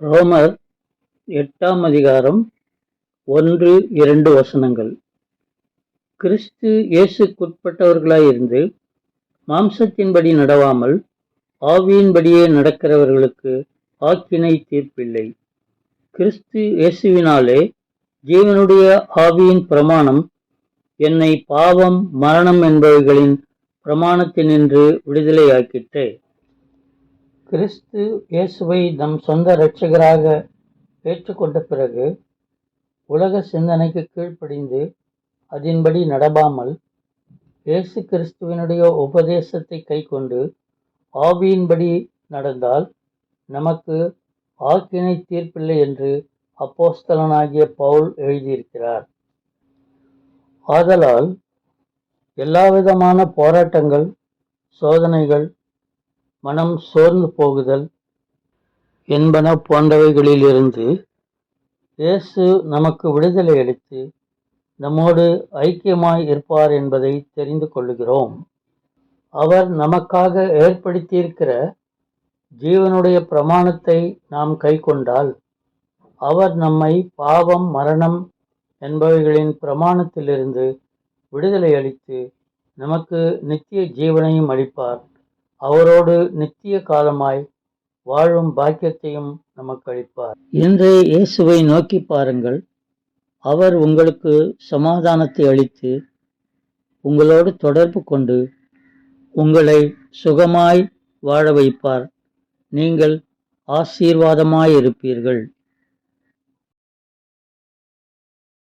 ரோமர் எட்டாம் அதிகாரம் ஒன்று இரண்டு வசனங்கள். கிறிஸ்து இயேசுக்குட்பட்டவர்களாயிருந்து மாம்சத்தின்படி நடவாமல் ஆவியின்படியே நடக்கிறவர்களுக்கு ஆக்கினை தீர்ப்பில்லை. கிறிஸ்து இயேசுவினாலே ஜீவனுடைய ஆவியின் பிரமாணம் என்னை பாவம் மரணம் என்பவைகளின் பிரமாணத்தினின்று விடுதலையாக்கிற்றே. கிறிஸ்து இயேசுவை நம் சொந்த இரட்சகராக ஏற்றுக்கொண்ட பிறகு உலக சிந்தனைக்கு கீழ்ப்படிந்து அதன்படி நடவாமல் இயேசு கிறிஸ்துவினுடைய உபதேசத்தை கைக்கொண்டு ஆவியின்படி நடந்தால் நமக்கு ஆக்கினை தீர்ப்பில்லை என்று அப்போஸ்தலனாகிய பவுல் எழுதியிருக்கிறார். ஆதலால் எல்லாவிதமான போராட்டங்கள் சோதனைகள் மனம் சோர்ந்து போகுதல் என்பன போன்றவைகளிலிருந்து இயேசு நமக்கு விடுதலை அளித்து நம்மோடு ஐக்கியமாய் இருப்பார் என்பதை தெரிந்து கொள்ளுகிறோம். அவர் நமக்காக ஏற்படுத்தியிருக்கிற ஜீவனுடைய பிரமாணத்தை நாம் கைக்கொண்டால் அவர் நம்மை பாவம் மரணம் என்பவைகளின் பிரமாணத்திலிருந்து விடுதலை அளித்து நமக்கு நித்திய ஜீவனையும் அளிப்பார். அவரோடு நித்திய காலமாய் வாழும் பாக்கியத்தையும் நமக்கு அளிப்பார். இன்று இயேசுவை நோக்கி பாருங்கள். அவர் உங்களுக்கு சமாதானத்தை அளித்து உங்களோடு தொடர்பு கொண்டு உங்களை சுகமாய் வாழ வைப்பார். நீங்கள் ஆசீர்வாதமாயிருப்பீர்கள்